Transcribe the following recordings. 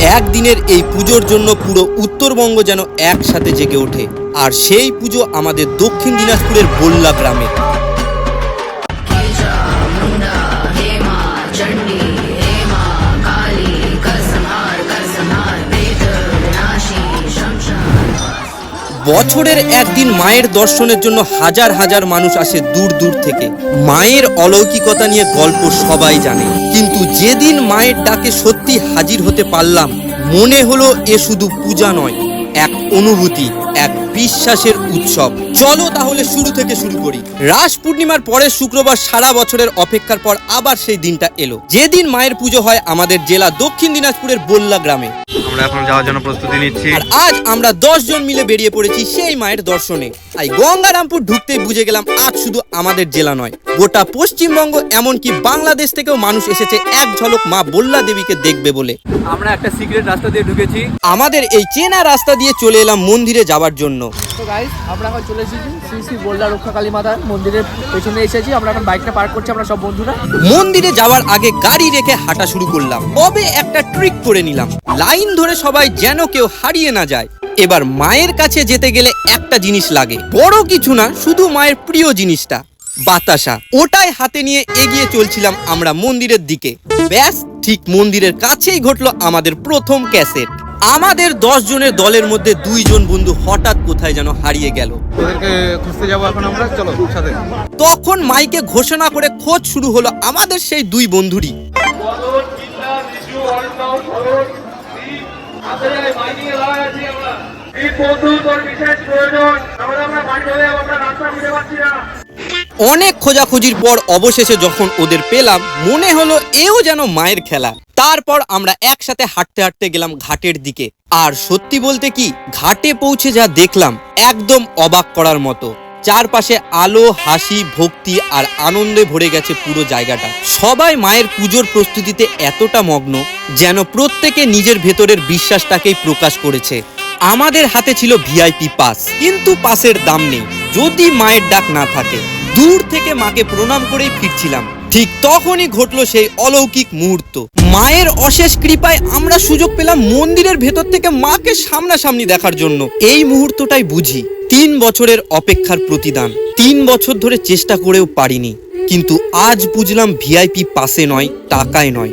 একদিনের এই পুজোর জন্য পুরো উত্তরবঙ্গ যেন একসাথে জেগে ওঠে। আর সেই পুজো আমাদের দক্ষিণ দিনাজপুরের বল্লা গ্রামে। বছরের একদিন মায়ের দর্শনের জন্য হাজার হাজার মানুষ আসে দূর দূর থেকে। মায়ের অলৌকিকতা নিয়ে গল্প সবাই জানে। কিন্তু যেদিন মায়ের ডাকে সত্যি হাজির হতে পারলাম, মনে হলো এ শুধু পূজা নয়, এক অনুভূতি, এক বিশ্বাসের উৎসব। চলো তাহলে শুরু থেকে শুরু করি। রাস পূর্ণিমার পরের শুক্রবার সারা বছরের অপেক্ষার পর আবার সেই দিনটা এলো। যেদিন মায়ের পুজো হয় আমাদের জেলা দক্ষিণ দিনাজপুরের বল্লা গ্রামে। আমরা এখন যাওয়ার জন্য প্রস্তুতি নিচ্ছি। আর আজ আমরা দশ জন মিলে বেরিয়ে পড়েছি সেই মায়ের দর্শনে। তাই গঙ্গারামপুর ঢুকতেই বুঝে গেলাম আজ শুধু আমাদের জেলা নয় গোটা পশ্চিমবঙ্গ এমনকি বাংলাদেশ থেকেও মানুষ এসেছে এক ঝলক মা বল্লা দেবীকে দেখবে বলে। আমরা একটা সিক্রেট রাস্তা দিয়ে ঢুকেছি। আমাদের এই চেনা রাস্তা দিয়ে চলে এলাম মন্দিরে যাওয়ার জন্য। তো গাইস আমরা এখন চলে মন্দিরের পেছনে এসেছি। আমরা এখন বাইকটা করছি, আমরা সব বন্ধুরা। মন্দিরে যাওয়ার আগে গাড়ি রেখে হাঁটা শুরু করলাম। তবে একটা ট্রিক করে নিলাম। লাইন ধরে সবাই যেন কেউ হারিয়ে না যায়। এবার মায়ের কাছে যেতে গেলে একটা জিনিস লাগে। বড় কিছু না, শুধু মায়ের প্রিয় জিনিসটা, বাতাসা। ওটাই হাতে নিয়ে এগিয়ে চলছিলাম আমরা মন্দিরের দিকে। ব্যাস, ঠিক মন্দিরের কাছেই ঘটলো আমাদের প্রথম ক্যাসেট। আমাদের দশ জনের দলের মধ্যে দুইজন বন্ধু হঠাৎ কোথায় যেন হারিয়ে গেল। খুঁজতে যাব এখন আমরা চলো সাথে। তখন মাইকে ঘোষণা করে খোঁজ শুরু হলো আমাদের সেই দুই বন্ধুরই। অনেক খোঁজাখুঁজির পর অবশেষে যখন ওদের পেলাম মনে হলো এও যেন মায়ের খেলা। তারপর আমরা একসাথে হাঁটতে হাঁটতে গেলাম ঘাটের দিকে। আর সত্যি বলতে কি, ঘাটে পৌঁছে যা দেখলাম, একদম অবাক করার মতো। চারপাশে আলো, হাসি, ভক্তি আর আনন্দে ভরে গেছে পুরো জায়গাটা। সবাই মায়ের পুজোর প্রস্তুতিতে এতটা মগ্ন, যেন প্রত্যেকে নিজের ভেতরের বিশ্বাসটাকেই প্রকাশ করেছে। আমাদের হাতে ছিল ভিআইপি পাস, কিন্তু পাসের দাম নেই। যদি মায়ের ডাক না থাকে, দূর থেকে মাকে প্রণাম করেই ফিরছিলাম। ঠিক তখনই ঘটলো সেই অলৌকিক মুহূর্ত। মায়ের অশেষ কৃপায় আমরা সুযোগ পেলাম মন্দিরের ভেতর থেকে মাকে সামনাসামনি দেখার জন্য। এই মুহূর্তটাই বুঝি, তিন বছরের অপেক্ষার প্রতিদান। তিন বছর ধরে চেষ্টা করেও পারিনি, কিন্তু আজ বুঝলাম ভিআইপি পাশে নয়, টাকায় নয়।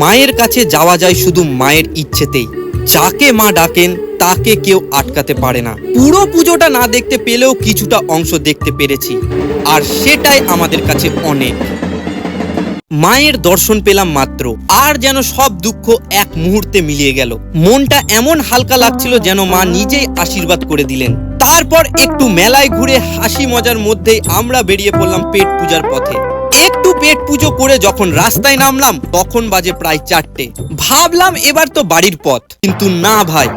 মায়ের কাছে যাওয়া যায় শুধু মায়ের ইচ্ছেতেই। যাকে মা ডাকেন, তাকে কেউ আটকাতে পারে না। পুরো পুজোটা না দেখতে পেলেও কিছুটা অংশ দেখতে পেরেছি। আর সেটাই আমাদের কাছে অনেক। মায়ের দর্শন পেলাম মাত্র। আর যেন সব দুঃখ এক মুহূর্তে মিলিয়ে গেল। মনটা এমন হালকা লাগছিল যেন মা নিজেই আশীর্বাদ করে দিলেন। তারপর একটু মেলায় ঘুরে হাসি মজার মধ্যেই আমরা বেরিয়ে পড়লাম পেট পূজার পথে। একটু পেট পুজো করে যখন রাস্তায় নামলাম, তখন বাজে প্রায় চারটে। ভাবলাম এবার তো বাড়ির পথ। কিন্তু না ভাই,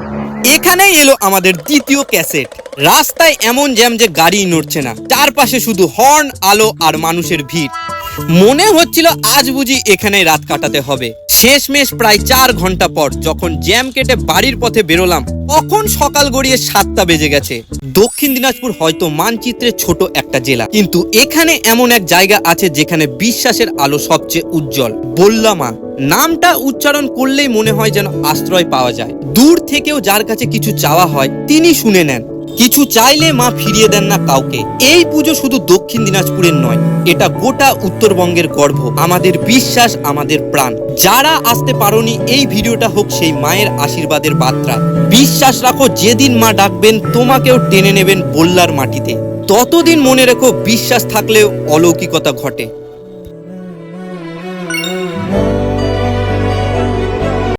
এখানেই এলো আমাদের দ্বিতীয় ক্যাসেট। রাস্তায় এমন জ্যাম যে গাড়ি নড়ছে না। চারপাশে শুধু হর্ন, আলো আর মানুষের ভিড়। মনে হচ্ছিল আজ বুঝি এখানে রাত কাটাতে হবে। শেষমেশ প্রায় চার ঘণ্টা পর যখন জ্যাম কেটে বাড়ির পথে বেরোলাম, তখন সকাল গড়িয়ে সাতটা বেজে গেছে। দক্ষিণ দিনাজপুর হয়তো মানচিত্রে ছোট একটা জেলা, কিন্তু এখানে এমন এক জায়গা আছে যেখানে বিশ্বাসের আলো সবচেয়ে উজ্জ্বল। বললামা, নামটা উচ্চারণ করলেই মনে হয় যেন আশ্রয় পাওয়া যায়। দূর থেকেও যার কাছে কিছু চাওয়া হয়, তিনি শুনে নেন। কিছু চাইলে মা ফিরিয়ে দেন না কাউকে। এই পুজো শুধু দক্ষিণ দিনাজপুরের নয়, এটা গোটা উত্তরবঙ্গের গর্ভ আমাদের বিশ্বাস, আমাদের প্রাণ। যারা আসতে পারোনি, এই ভিডিওটা হোক সেই মায়ের আশীর্বাদের বার্তা। বিশ্বাস রাখো, যেদিন মা ডাকবেন, তোমাকেও টেনে নেবেন বল্লার মাটিতে। ততদিন মনে রেখো, বিশ্বাস থাকলেও অলৌকিকতা ঘটে।